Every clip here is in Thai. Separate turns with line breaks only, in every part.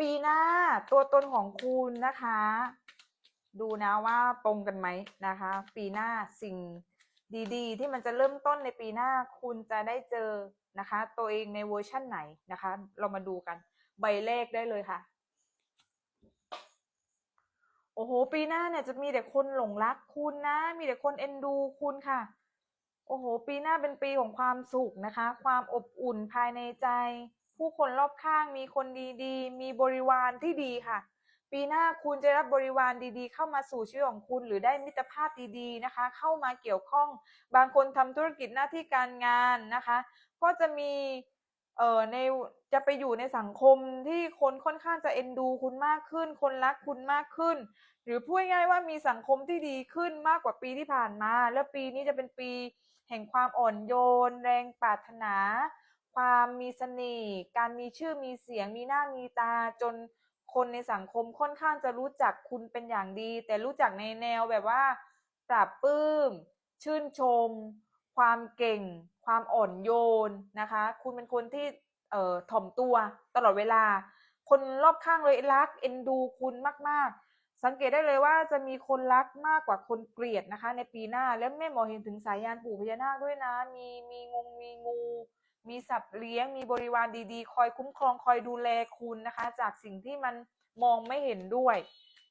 ปีหน้าตัวตนของคุณนะคะ ดูนะว่าตรงกันไหมนะคะ ปีหน้าสิ่งดีๆ ที่มันจะเริ่มต้นในปีหน้าคุณจะได้เจอนะคะ ตัวเองในเวอร์ชั่นไหนนะคะ เรามาดูกันใบเลขได้เลยค่ะ โอ้โห ปีหน้าเนี่ยจะมีแต่คนหลงรักคุณนะ มีแต่คนเอ็นดูคุณค่ะ โอ้โห ปีหน้าเป็นปีของความสุขนะคะ ความอบอุ่นภายในใจ ผู้คนรอบข้างมีคนดีๆ มีบริวารที่ดีค่ะ ปีหน้าคุณจะรับบริวารดีๆ เข้ามาสู่ชีวิตของคุณ หรือได้มิตรภาพดีๆนะคะ เข้ามาเกี่ยวข้องบางคนทำธุรกิจหน้าที่การงานนะคะ ก็จะมีเอ่อในจะไปอยู่ในสังคมที่คนค่อนข้างจะเอ็นดูคุณมากขึ้น คนรักคุณมากขึ้น หรือพูดง่ายๆว่ามีสังคมที่ดีขึ้นมากกว่าปีที่ผ่านมา แล้วปีนี้จะเป็นปีแห่งความอ่อนโยน แรงปรารถนา ความมีเสน่ห์การมีชื่อมีเสียงมีหน้ามีตาจนคนในสังคมค่อนข้างจะรู้จักคุณเป็นอย่างดี แต่รู้จักในแนวแบบว่าปราบปลื้ม ชื่นชม ความเก่ง ความอ่อนโยนนะคะ คุณเป็นคนที่เอ่อถ่อมตัวตลอดเวลา คนรอบข้างเลยรักเอ็นดูคุณมาก ๆ สังเกตได้เลยว่าจะมีคนรักมากกว่าคนเกลียดนะคะ ในปีหน้าแล้วแม่หมอเห็นถึงสายยานปู่พญานาคด้วยนะ มีมีงงมีงู มีสัตว์เลี้ยง มีบริวารดีๆ คอยคุ้มครองคอยดูแลคุณนะคะ จากสิ่งที่มันมองไม่เห็นด้วย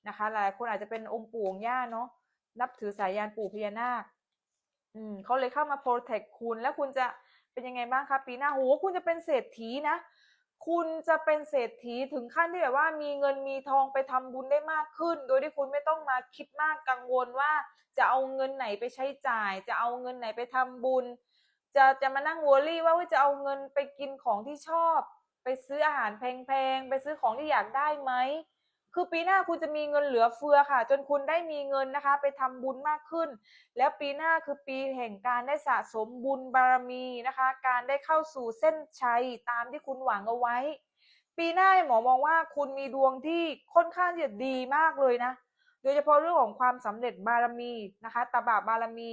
นะคะ หลายคนอาจจะเป็นองค์ปู่องค์ย่าเนาะนับถือสายยานปู่พญานาคอืมเขาเลยเข้ามา protect คุณแล้วคุณจะเป็นยังไงบ้างคะปีหน้าโหคุณจะเป็นเศรษฐีนะคุณจะเป็นเศรษฐีถึงขั้นที่แบบว่ามีเงินมีทองไปทำบุญได้มากขึ้น โดยที่คุณไม่ต้องมาคิดมากกังวลว่า จะเอาเงินไหนไปใช้จ่าย จะเอาเงินไหนไปทำบุญ จะจะมานั่งวอรี่ว่าจะเอาเงินไปกินของที่ชอบ ไปซื้ออาหารแพงๆ ไปซื้อของที่อยากได้ไหม คือปีหน้าคุณจะมีเงินเหลือเฟือค่ะ จนคุณได้มีเงินนะคะ ไปทำบุญมากขึ้น แล้วปีหน้าคือปีแห่งการได้สะสมบุญบารมีนะคะ การได้เข้าสู่เส้นชัยตามที่คุณหวังเอาไว้ ปีหน้าหมอมองว่าคุณมีดวงที่ค่อนข้างจะดีมากเลยนะ โดยเฉพาะเรื่องของความสำเร็จบารมีนะคะตบะบารมี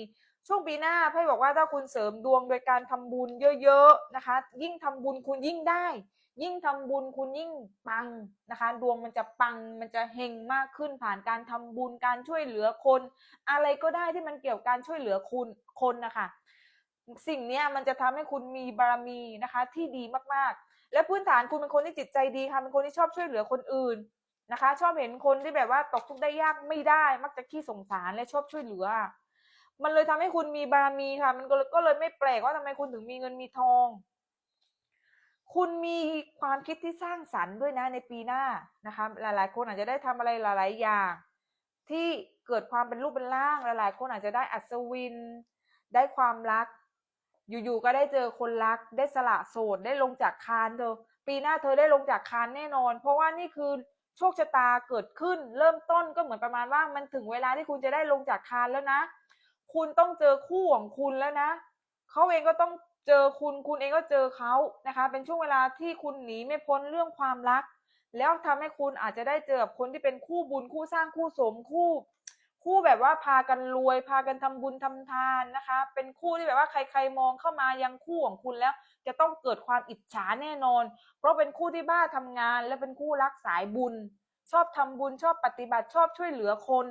ช่วงปีหน้าไพ่บอกว่าถ้าคุณเสริมดวงโดยการทำบุญเยอะๆนะคะ ยิ่งทำบุญคุณยิ่งได้ ยิ่งทำบุญคุณยิ่งปังนะคะ ดวงมันจะปังมันจะเฮงมากขึ้นผ่านการทำบุญการช่วยเหลือคน อะไรก็ได้ที่มันเกี่ยวกับการช่วยเหลือคุณคนนะคะสิ่งเนี้ยมันจะทำให้คุณมีบารมีนะคะที่ดีมากๆ และพื้นฐานคุณเป็นคนที่จิตใจดีค่ะเป็นคนที่ชอบช่วยเหลือคนอื่น นะคะ ชอบเห็นคนที่แบบว่าตกทุกข์ได้ยากไม่ได้ มักจะขี้สงสารและชอบช่วยเหลือ มันเลยทำให้คุณมีบารมีค่ะ มันก็เลยก็เลยไม่แปลกว่าทำไมคุณถึงมีเงินมีทอง คุณมีความคิดที่สร้างสรรค์ด้วยนะในปีหน้านะคะ หลาย ๆ คนอาจจะได้ทำอะไรหลาย ๆ อย่าง ที่เกิดความเป็นรูปเป็นร่าง หลาย ๆ คนอาจจะได้อัศวิน ได้ความรัก อยู่ ๆ ก็ได้เจอคนรัก ได้สละโสด ได้ลงจากคานเธอ ปีหน้าเธอได้ลงจากคานแน่นอน เพราะว่านี่คือ โชคชะตาเกิดขึ้น เริ่มต้นก็เหมือนประมาณว่ามันถึงเวลาที่คุณจะได้ลงจากคานแล้วนะ คุณต้องเจอคู่ของคุณแล้วนะเขาเองก็ต้องเจอคุณคุณเองก็เจอเขานะคะ เป็นช่วงเวลาที่คุณหนีไม่พ้นเรื่องความรัก แล้วทำให้คุณอาจจะได้เจอกับคนที่เป็นคู่บุญคู่สร้างคู่สมคู่ คู่แบบว่าพากันรวย พากันทำบุญทำทานนะคะ เป็นคู่ที่แบบว่าใครๆมองเข้ามายังคู่ของคุณแล้ว จะต้องเกิดความอิจฉาแน่นอน เพราะเป็นคู่ที่บ้าทำงาน และเป็นคู่รักสายบุญ ชอบทำบุญชอบปฏิบัติชอบช่วยเหลือคน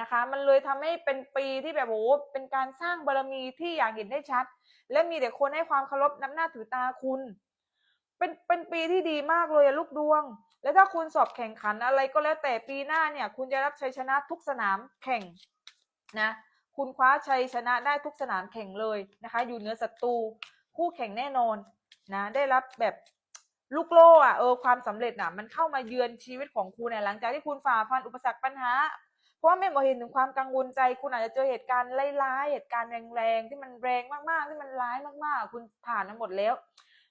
นะคะ มันเลยทำให้เป็นปีที่แบบโอ้โหเป็นการสร้างบารมีที่อย่างเห็นได้ชัด และมีแต่คนให้ความเคารพนับหน้าถือตาคุณ เป็นเป็นปีที่ดีมากเลยลูกดวง แล้วถ้าคุณสอบแข่งขันอะไรก็แล้วแต่ปีหน้าเนี่ยคุณจะรับชัยชนะทุกสนามแข่งนะคุณคว้าชัยชนะได้ทุกสนามแข่งเลยนะคะอยู่เหนือศัตรูคู่แข่งแน่นอนนะได้รับแบบลูกโล่อะเออความสำเร็จน่ะมันเข้ามาเยือนชีวิตของคุณเนี่ยหลังจากที่คุณฝ่าฟันอุปสรรคปัญหา เพราะว่าแม่หมอเห็นถึงความกังวลใจ คุณอาจจะเจอเหตุการณ์ร้ายๆเหตุการณ์แรงๆที่มันแรงมากๆที่มันร้ายมากๆ คุณผ่านมาหมดแล้ว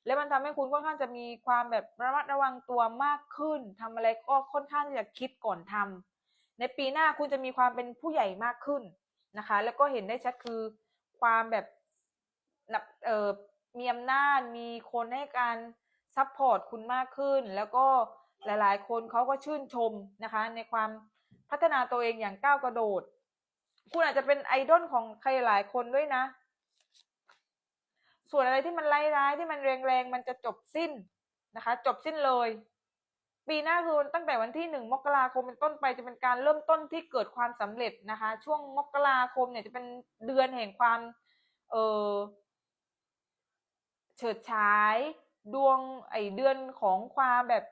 แล้วมันทำให้คุณค่อนข้างจะมีความแบบระมัดระวังตัวมากขึ้นทำอะไรก็ค่อนข้างจะคิดก่อนทำในปีหน้าคุณจะมีความเป็นผู้ใหญ่มากขึ้นนะคะ แล้วก็เห็นได้ชัดคือความแบบนับเอ่อมีอำนาจมีคนให้การซัพพอร์ตคุณมากขึ้น แล้วก็หลายๆ คนเขาก็ชื่นชมนะคะ ในความพัฒนาตัวเองอย่างก้าวกระโดด คุณอาจจะเป็นไอดอลของใครหลายคนด้วยนะ ส่วนอะไรที่มันร้ายๆที่มันแรงๆมันจะจบสิ้นนะคะ จบสิ้นเลย ปีหน้าคือตั้งแต่วันที่หนึ่งมกราคมเป็นต้นไปจะเป็นการเริ่มต้นที่เกิดความสำเร็จนะคะ ช่วงมกราคมเนี่ยจะเป็นเดือนแห่งความเออเฉิดฉายดวงไอเดือนของความแบบ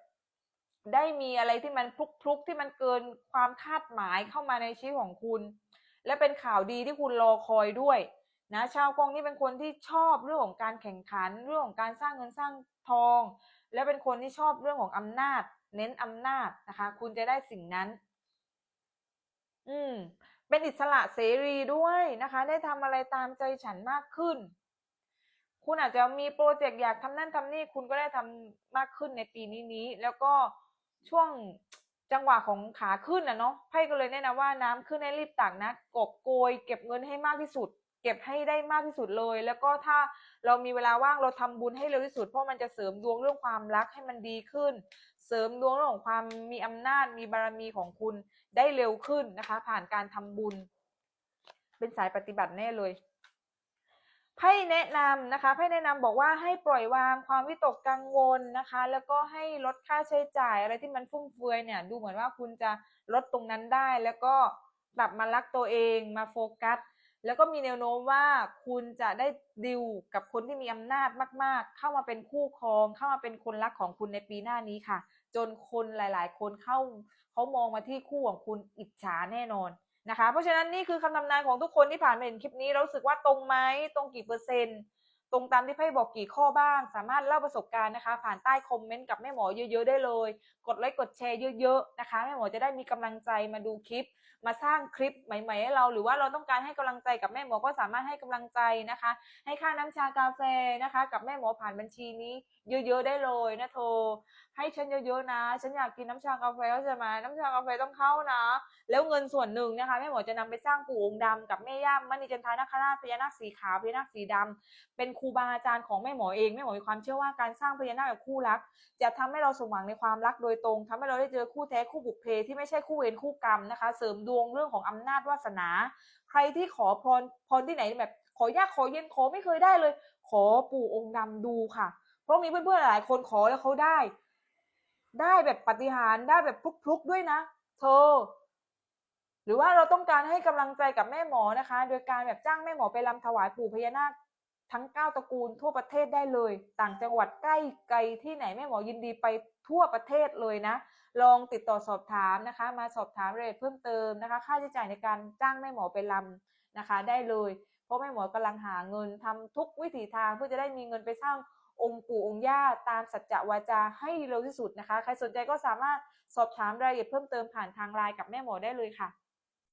ได้มีอะไรที่มันพลุกๆที่มันเกินความคาดหมายเข้ามาในชีวิตของคุณ และเป็นข่าวดีที่คุณรอคอยด้วย นะชาวกงนี่เป็นคนที่ชอบเรื่องของการแข่งขัน เรื่องของการสร้างเงินสร้างทอง และเป็นคนที่ชอบเรื่องของอำนาจ เน้นอำนาจนะคะ คุณจะได้สิ่งนั้น อืม เป็นอิสระเสรีด้วยนะคะ ได้ทำอะไรตามใจฉันมากขึ้น คุณอาจจะมีโปรเจกต์อยากทำนั่นทำนี่คุณก็ได้ทำมากขึ้นในปีนี้นี้ แล้วก็ช่วงจังหวะของขาขึ้นนะเนาะไพ่ก็เลยแนะนำว่าน้ำขึ้นให้รีบตักนะกบโกย เก็บเงินให้มากที่สุด เก็บให้ได้มากที่สุดเลย แล้วก็ถ้าเรามีเวลาว่างเราทำบุญให้เร็วที่สุด เพราะมันจะเสริมดวงเรื่องความรักให้มันดีขึ้น เสริมดวงเรื่องของความมีอำนาจมีบารมีของคุณได้เร็วขึ้นนะคะ ผ่านการทำบุญ เป็นสายปฏิบัติแน่เลยไพ่แนะนำนะคะไพ่แนะนำบอกว่าให้ปล่อยวางความวิตกกังวลนะคะ แล้วก็ให้ลดค่าใช้จ่ายอะไรที่มันฟุ่มเฟือยเนี่ย ดูเหมือนว่าคุณจะลดตรงนั้นได้ แล้วก็กลับมารักตัวเองมาโฟกัส แล้วก็มีแนวโน้มว่าคุณจะได้ดิวกับคนที่มีอำนาจมาก ๆ เข้ามาเป็นคู่ครอง เข้ามาเป็นคนรักของคุณในปีหน้านี้ค่ะ จนคนหลาย ๆ คนเข้าเขามองมาที่คู่ของคุณอิจฉาแน่นอนนะคะ เพราะฉะนั้นนี่คือคำทำนายของทุกคนที่ผ่านมาเห็นคลิปนี้เรารู้สึกว่าตรงไหมตรงกี่เปอร์เซ็นต์ตรงตามที่ไพ่บอกกี่ข้อบ้าง สามารถเล่าประสบการณ์นะคะ ผ่านใต้คอมเมนต์กับแม่หมอเยอะ ๆ ได้เลยกดไลค์กดแชร์เยอะๆนะคะแม่หมอจะได้มีกำลังใจมาดูคลิป มาสร้างคลิปใหม่ ๆ ให้เราหรือว่าเราต้องการให้กำลังใจกับแม่หมอก็สามารถให้กำลังใจนะคะ ให้ค่าน้ำชากาแฟนะคะ กับแม่หมอผ่านบัญชีนี้เยอะๆได้เลยนะโทรให้ฉันเยอะๆนะ ฉันอยากกินน้ำชากาแฟก็จะมาน้ำชากาแฟต้องเข้านะ แล้วเงินส่วนหนึ่งนะคะแม่หมอจะนำไปสร้างปู่องค์ดำกับแม่ย่ามณีจันทานาคราชพญานาคสีขาวพญานาคสีดำเป็นครูบาอาจารย์ของแม่หมอเองแม่หมอมีความเชื่อว่าการสร้างพญานาคแบบคู่รัก จะทำให้เราสมหวังในความรักโดยตรงทำให้เราได้เจอคู่แท้คู่บุพเพที่ไม่ใช่คู่เวรคู่กรรมนะคะ เสริมดวงเรื่องของอำนาจวาสนา ใครที่ขอพรพรที่ไหนแบบ ขอยากขอเย็นขอไม่เคยได้เลย ขอปู่องค์ดำดูค่ะ เพราะมีเพื่อนๆหลายคนขอแล้วเขาได้ ได้แบบปฏิหารได้แบบพลุกๆด้วยนะ เธอ หรือว่าเราต้องการให้กำลังใจกับแม่หมอนะคะ โดยการแบบจ้างแม่หมอไปรำถวายปู่พญานาค ทั้ง 9 ตระกูลทั่วประเทศได้เลย ต่างจังหวัดใกล้ไกลที่ไหนแม่หมอยินดีไปทั่วประเทศเลยนะ ลองติดต่อสอบถามนะคะ มาสอบถามรายละเอียดเพิ่มเติมนะคะ ค่าใช้จ่ายในการจ้างแม่หมอไปรำนะคะ ได้เลย เพราะแม่หมอกำลังหาเงินทำทุกวิถีทางเพื่อจะได้มีเงินไปสร้างองค์ปู่องค์ย่าตามสัจจะวาจาให้เร็วที่สุดนะคะ ใครสนใจก็สามารถสอบถามรายละเอียดเพิ่มเติมผ่านทางไลน์กับแม่หมอได้เลยค่ะ